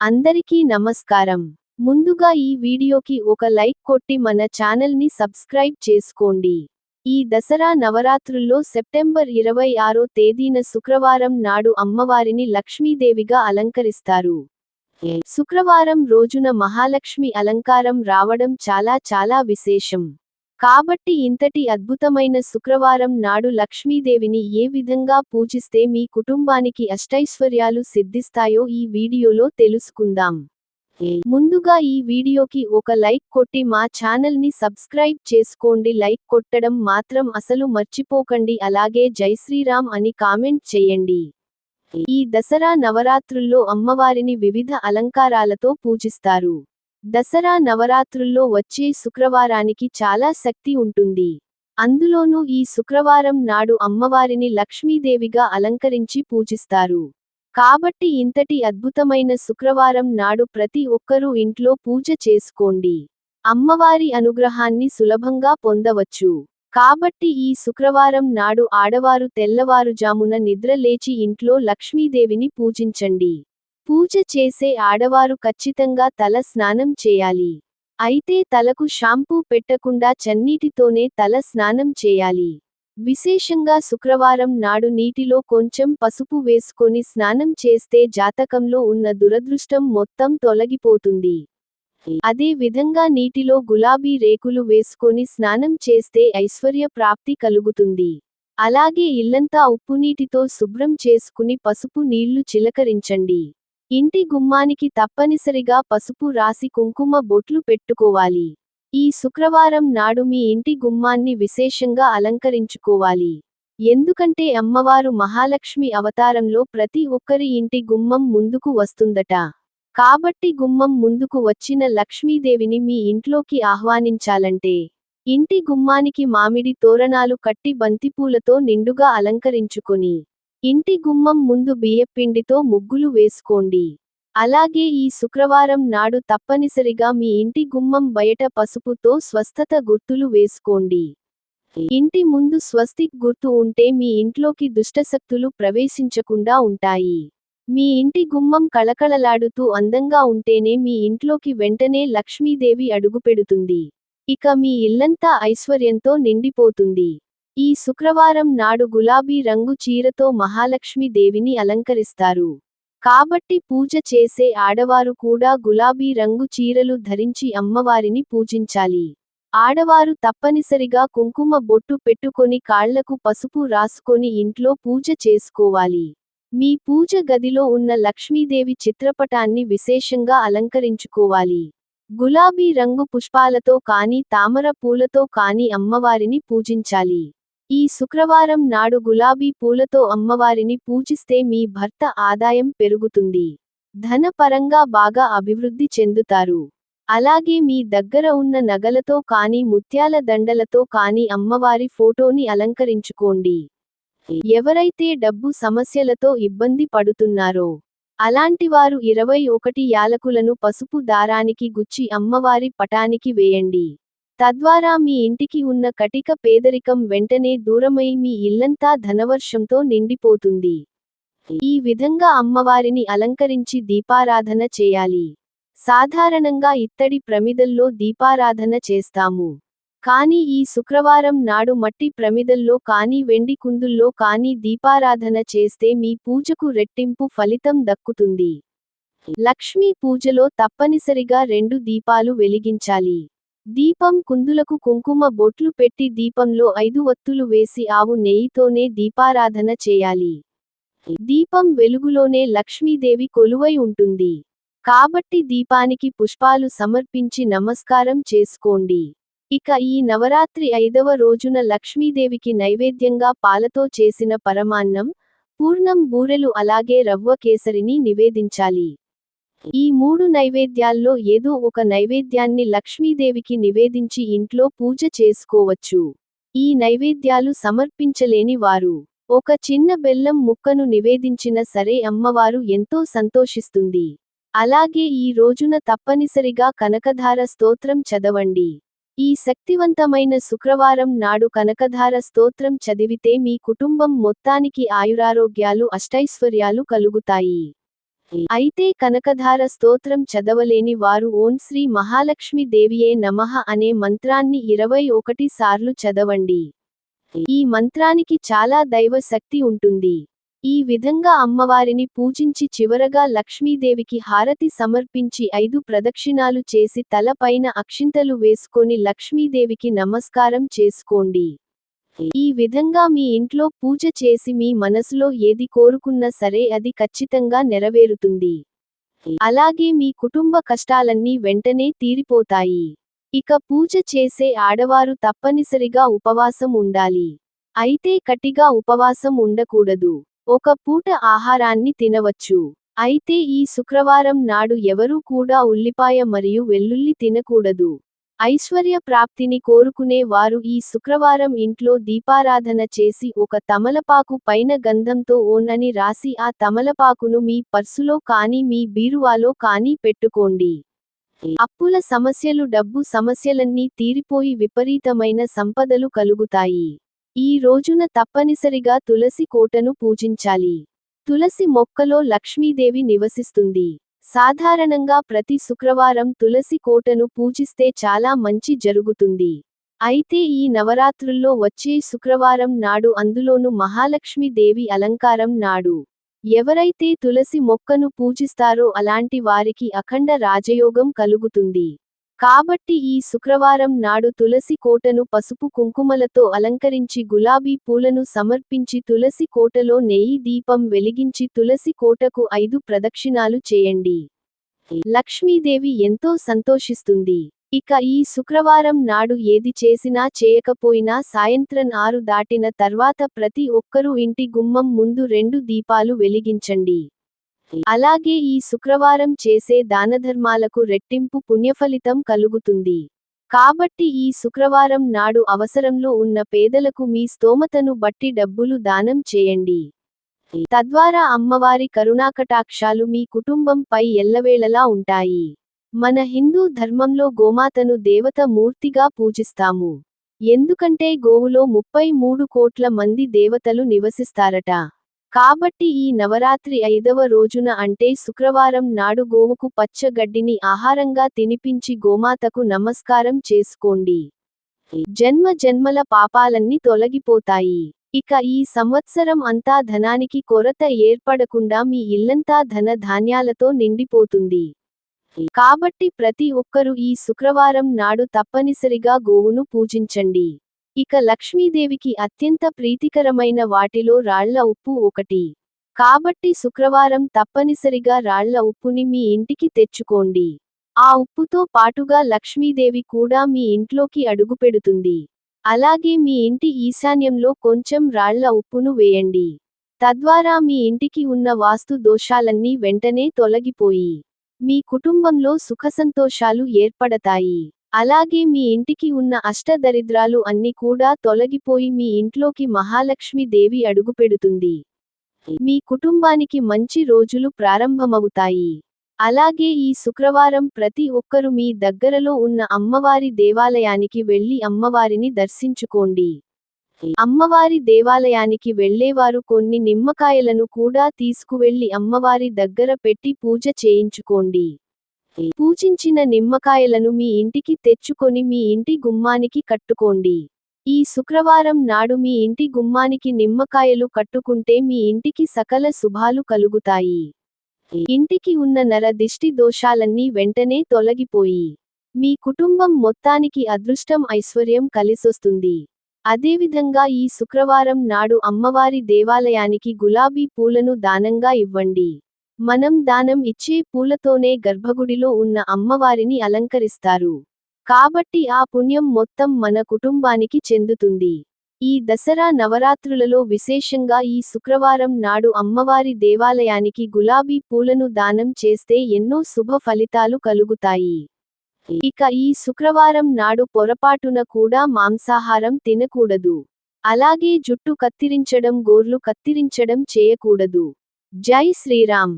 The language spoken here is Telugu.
అందరికీ నమస్కారం. ముందుగా ఈ వీడియోకి ఒక లైక్ కొట్టి మన ఛానల్ని సబ్స్క్రైబ్ చేసుకోండి. ఈ దసరా నవరాత్రుల్లో సెప్టెంబర్ ఇరవై ఆరో తేదీన శుక్రవారం నాడు అమ్మవారిని లక్ష్మీదేవిగా అలంకరిస్తారు. శుక్రవారం రోజున మహాలక్ష్మి అలంకారం రావడం చాలా చాలా విశేషం. కాబట్టి ఇంతటి అద్భుతమైన శుక్రవారం నాడు లక్ష్మీదేవిని ఏ విధంగా పూజిస్తే మీ కుటుంబానికి అష్టైశ్వర్యాలు సిద్ధిస్తాయో ఈ వీడియోలో తెలుసుకుందాం. ముందుగా ఈ వీడియోకి ఒక లైక్ కొట్టి మా ఛానల్ని సబ్స్క్రైబ్ చేసుకోండి. లైక్ కొట్టడం మాత్రం అసలు మర్చిపోకండి. అలాగే జై శ్రీరామ్ అని కామెంట్ చేయండి. ఈ దసరా నవరాత్రుల్లో అమ్మవారిని వివిధ అలంకారాలతో పూజిస్తారు. దసరా నవరాత్రుల్లో వచ్చే శుక్రవారానికి చాలా శక్తి ఉంటుంది. అందులోనూ ఈ శుక్రవారం నాడు అమ్మవారిని లక్ష్మీదేవిగా అలంకరించి పూజిస్తారు. కాబట్టి ఇంతటి అద్భుతమైన శుక్రవారం నాడు ప్రతి ఒక్కరూ ఇంట్లో పూజ చేసుకోండి. అమ్మవారి అనుగ్రహాన్ని సులభంగా పొందవచ్చు. కాబట్టి ఈ శుక్రవారం నాడు ఆడవారు తెల్లవారుజామున నిద్ర లేచి ఇంట్లో లక్ష్మీదేవిని పూజించండి. పూజ చేసే ఆడవారు ఖచ్చితంగా తల స్నానం చేయాలి. అయితే తలకు షాంపూ పెట్టకుండా చన్నీటితోనే తల స్నానం చేయాలి. విశేషంగా శుక్రవారం నాడు నీటిలో కొంచెం పసుపు వేసుకొని స్నానం చేస్తే జాతకంలో ఉన్న దురదృష్టం మొత్తం తొలగిపోతుంది. అదే విధంగా నీటిలో గులాబీ రేకులు వేసుకొని స్నానం చేస్తే ఐశ్వర్య ప్రాప్తి కలుగుతుంది. అలాగే ఇల్లంతా ఉప్పునీటితో శుభ్రం చేసుకుని పసుపు నీళ్ళు చిలకరించండి. ఇంటి గుమ్మానికి తప్పనిసరిగా పసుపు రాసి కుంకుమ బొట్లు పెట్టుకోవాలి. ఈ శుక్రవారం నాడు మీ ఇంటి గుమ్మాన్ని విశేషంగా అలంకరించుకోవాలి. ఎందుకంటే అమ్మవారు మహాలక్ష్మి అవతారంలో ప్రతి ఒక్కరి ఇంటి గుమ్మం ముందుకు వస్తుందట. కాబట్టి గుమ్మం ముందుకు వచ్చిన లక్ష్మీదేవిని మీ ఇంట్లోకి ఆహ్వానించాలంటే ఇంటి గుమ్మానికి మామిడి తోరణాలు కట్టి బంతిపూలతో నిండుగా అలంకరించుకొని ఇంటి గుమ్మం ముందు బియ్యపిండితో ముగ్గులు వేసుకోండి. అలాగే ఈ శుక్రవారం నాడు తప్పనిసరిగా మీ ఇంటి గుమ్మం బయట పసుపుతో స్వస్థత గుర్తులు వేసుకోండి. ఇంటి ముందు స్వస్తిక్ గుర్తు ఉంటే మీ ఇంట్లోకి దుష్టశక్తులు ప్రవేశించకుండా ఉంటాయి. మీ ఇంటి గుమ్మం కళకళలాడుతూ అందంగా ఉంటేనే మీ ఇంట్లోకి వెంటనే లక్ష్మీదేవి అడుగుపెడుతుంది. ఇక మీ ఇల్లంతా ఐశ్వర్యంతో నిండిపోతుంది. ఈ శుక్రవారం నాడు గులాబీ రంగు చీరతో మహాలక్ష్మి దేవిని అలంకరిస్తారు. కాబట్టి పూజ చేసే ఆడవారు కూడా గులాబీ రంగు చీరలు ధరించి అమ్మవారిని పూజించాలి. ఆడవారు తప్పనిసరిగా కుంకుమ బొట్టు పెట్టుకొని కాళ్ళకు పసుపు రాసుకొని ఇంట్లో పూజ చేసుకోవాలి. మీ పూజ గదిలో ఉన్న లక్ష్మీదేవి చిత్రపటాన్ని విశేషంగా అలంకరించుకోవాలి. గులాబీ రంగు పుష్పాలతో కాని తామర పూలతో కాని అమ్మవారిని పూజించాలి. ఈ శుక్రవారం నాడు గులాబీ పూలతో అమ్మవారిని పూజిస్తే మీ భర్త ఆదాయం పెరుగుతుంది. ధనపరంగా బాగా అభివృద్ధి చెందుతారు. అలాగే మీ దగ్గర ఉన్న నగలతో కాని ముత్యాల దండలతో కాని అమ్మవారి ఫోటోని అలంకరించుకోండి. ఎవరైతే డబ్బు సమస్యలతో ఇబ్బంది పడుతున్నారో అలాంటివారు ఇరవై ఒకటి యాలకులను పసుపు దారానికి గుచ్చి అమ్మవారి పటానికి వేయండి. తద్వారా మీ ఇంటికి ఉన్న కటిక పేదరికం వెంటనే దూరమై మీ ఇల్లంతా ధనవర్షంతో నిండిపోతుంది. ఈ విధంగా అమ్మవారిని అలంకరించి దీపారాధన చేయాలి. సాధారణంగా ఇత్తడి ప్రమిదల్లో దీపారాధన చేస్తాము. కానీ ఈ శుక్రవారం నాడు మట్టి ప్రమిదల్లో కానీ వెండి కుందుల్లో కానీ దీపారాధన చేస్తే మీ పూజకు రెట్టింపు ఫలితం దక్కుతుంది. లక్ష్మీ పూజలో తప్పనిసరిగా రెండు దీపాలు వెలిగించాలి. దీపం కుందులకు కుంకుమ బొట్లు పెట్టి దీపంలో ఐదు వత్తులు వేసి ఆవు నెయ్యితోనే దీపారాధన చేయాలి. దీపం వెలుగులోనే లక్ష్మీదేవి కొలువై ఉంటుంది. కాబట్టి దీపానికి పుష్పాలు సమర్పించి నమస్కారం చేసుకోండి. ఇక ఈ నవరాత్రి ఐదవ రోజున లక్ష్మీదేవికి నైవేద్యంగా పాలతో చేసిన పరమాన్నం పూర్ణం బూరెలు అలాగే రవ్వ కేసరిని నివేదించాలి. ఈ మూడు నైవేద్యాల్లో ఏదో ఒక నైవేద్యాన్ని లక్ష్మీదేవికి నివేదించి ఇంట్లో పూజ చేసుకోవచ్చు. ఈ నైవేద్యాలు సమర్పించలేని వారు. ఒక చిన్న బెల్లం ముక్కను నివేదించిన సరే అమ్మవారు ఎంతో సంతోషిస్తుంది. అలాగే ఈ రోజున తప్పనిసరిగా కనకధార స్తోత్రం చదవండి. ఈ శక్తివంతమైన శుక్రవారం నాడు కనకధార స్తోత్రం చదివితే మీ కుటుంబం మొత్తానికి ఆయురారోగ్యాలు అష్టైశ్వర్యాలు కలుగుతాయి. అయితే కనకధార స్తోత్రం చదవలేని వారు ఓం శ్రీ మహాలక్ష్మి దేవియే నమః అనే మంత్రాన్ని ఇరవై ఒకటి సార్లు చదవండి. ఈ మంత్రానికి చాలా దైవ శక్తి ఉంటుంది. ఈ విధంగా అమ్మవారిని పూజించి చివరగా లక్ష్మీదేవికి హారతి సమర్పించి ఐదు ప్రదక్షిణాలు చేసి తలపైన అక్షింతలు వేసుకొని లక్ష్మీదేవికి నమస్కారం చేసుకోండి. ఈ విధంగా మీ ఇంట్లో పూజ చేసి మీ మనసులో ఏది కోరుకున్నా సరే అది ఖచ్చితంగా నెరవేరుతుంది. అలాగే మీ కుటుంబ కష్టాలన్నీ వెంటనే తీరిపోతాయి. ఇక పూజ చేసే ఆడవారు తప్పనిసరిగా ఉపవాసం ఉండాలి. అయితే కటిగా ఉపవాసం ఉండకూడదు. ఒక పూట ఆహారాన్ని తినవచ్చు. అయితే ఈ శుక్రవారం నాడు ఎవరూ కూడా ఉల్లిపాయ మరియు వెల్లుల్లి తినకూడదు. ఐశ్వర్య ప్రాప్తిని కోరుకునే వారు ఈ శుక్రవారం ఇంట్లో దీపారాధన చేసి ఒక తమలపాకు పైన గంధంతో ఓనని రాసి ఆ తమలపాకును మీ పర్సులో కానీ మీ బీరువాలో కానీ పెట్టుకోండి. అప్పుల సమస్యలు డబ్బు సమస్యలన్నీ తీరిపోయి విపరీతమైన సంపదలు కలుగుతాయి. ఈ రోజున తప్పనిసరిగా తులసి కోటను పూజించాలి. తులసి మొక్కలో లక్ష్మీదేవి నివసిస్తుంది. సాధారణంగా ప్రతి శుక్రవారం తులసి కోటను పూజిస్తే చాలా మంచి జరుగుతుంది. అయితే ఈ నవరాత్రుల్లో వచ్చే శుక్రవారం నాడు అందులోను మహాలక్ష్మి దేవి అలంకారం నాడు. ఎవరైతే తులసి మొక్కను పూజిస్తారో అలాంటి వారికి అఖండ రాజయోగం కలుగుతుంది. కాబట్టి ఈ శుక్రవారం నాడు తులసి కోటను పసుపు కుంకుమలతో అలంకరించి గులాబీ పూలను సమర్పించి తులసి కోటలో నెయ్యి దీపం వెలిగించి తులసి కోటకు ఐదు ప్రదక్షిణాలు చేయండి. లక్ష్మీదేవి ఎంతో సంతోషిస్తుంది. ఇక ఈ శుక్రవారం నాడు ఏది చేసినా చేయకపోయినా సాయంత్రం ఆరు దాటిన తర్వాత ప్రతి ఒక్కరూ ఇంటి గుమ్మం ముందు రెండు దీపాలు వెలిగించండి. అలాగే ఈ శుక్రవారం చేసే దానధర్మాలకు రెట్టింపు పుణ్యఫలితం కలుగుతుంది. కాబట్టి ఈ శుక్రవారం నాడు అవసరంలో ఉన్న పేదలకు మీ స్తోమతను బట్టి డబ్బులు దానం చేయండి. తద్వారా అమ్మవారి కరుణాకటాక్షాలు మీ కుటుంబంపై ఎల్లవేళలా ఉంటాయి. మన హిందూ ధర్మంలో గోమాతను దేవత మూర్తిగా పూజిస్తాము. ఎందుకంటే గోవులో ముప్పై మూడు కోట్ల మంది దేవతలు నివసిస్తారట. కాబట్టి ఈ నవరాత్రి ఐదవ రోజున అంటే శుక్రవారం నాడు గోవుకు పచ్చగడ్డిని ఆహారంగా తినిపించి గోమాతకు నమస్కారం చేసుకోండి. జన్మ జన్మల పాపాలన్నీ తొలగిపోతాయి. ఇక ఈ సంవత్సరం అంతా ధనానికి కొరత ఏర్పడకుండా మీ ఇల్లంతా ధన ధాన్యాలతో నిండిపోతుంది. కాబట్టి ప్రతి ఒక్కరూ ఈ శుక్రవారం నాడు తప్పనిసరిగా గోవును పూజించండి. ఇక లక్ష్మీదేవికి అత్యంత ప్రీతికరమైన వాటిలో రాళ్ళ ఉప్పు ఒకటి. కాబట్టి శుక్రవారం తప్పనిసరిగా రాళ్ళ ఉప్పుని మీ ఇంటికి తెచ్చుకోండి. ఆ ఉప్పుతో పాటుగా లక్ష్మీదేవి కూడా మీ ఇంట్లోకి అడుగుపెడుతుంది. అలాగే మీ ఇంటి ఈశాన్యంలో కొంచెం రాళ్ళ ఉప్పును వేయండి. తద్వారా మీ ఇంటికి ఉన్న వాస్తు దోషాలన్నీ వెంటనే తొలగిపోయి మీ కుటుంబంలో సుఖసంతోషాలు ఏర్పడతాయి. అలాగే మీ ఇంటికి ఉన్న అష్టదరిద్రాలు అన్ని కూడా తొలగిపోయి మీ ఇంట్లోకి మహాలక్ష్మి దేవి అడుగుపెడుతుంది మీ కుటుంబానికి మంచి రోజులు ప్రారంభమవుతాయి. అలాగే ఈ శుక్రవారం ప్రతి ఒక్కరు మీ దగ్గరలో ఉన్న అమ్మవారి దేవాలయానికి వెళ్ళి అమ్మవారిని దర్శించుకోండి. అమ్మవారి దేవాలయానికి వెళ్ళేవారు కొన్ని నిమ్మకాయలను కూడా తీసుకువెళ్ళి అమ్మవారి దగ్గర పెట్టి పూజ చేయించుకోండి. పూజించిన నిమ్మకాయలను మీ ఇంటికి తెచ్చుకొని మీ ఇంటి గుమ్మానికి కట్టుకోండి. ఈ శుక్రవారం నాడు మీ ఇంటి గుమ్మానికి నిమ్మకాయలు కట్టుకుంటే మీ ఇంటికి సకల శుభాలు కలుగుతాయి. ఇంటికి ఉన్న నర దిష్టి దోషాలన్నీ వెంటనే తొలగిపోయి మీ కుటుంబం మొత్తానికి అదృష్టం ఐశ్వర్యం కలిసొస్తుంది. అదేవిధంగా ఈ శుక్రవారం నాడు అమ్మవారి దేవాలయానికి గులాబీ పూలను దానంగా ఇవ్వండి. మనం దానం ఇచ్చే పూలతోనే గర్భగుడిలో ఉన్న అమ్మవారిని అలంకరిస్తారు. కాబట్టి ఆ పుణ్యం మొత్తం మన కుటుంబానికి చెందుతుంది. ఈ దసరా నవరాత్రులలో విశేషంగా ఈ శుక్రవారం నాడు అమ్మవారి దేవాలయానికి గులాబీ పూలను దానం చేస్తే ఎన్నో శుభ ఫలితాలు కలుగుతాయి. ఇక ఈ శుక్రవారం నాడు పొరపాటున కూడా మాంసాహారం తినకూడదు. అలాగే జుట్టు కత్తిరించడం గోర్లు కత్తిరించడం చేయకూడదు. జై శ్రీరామ్!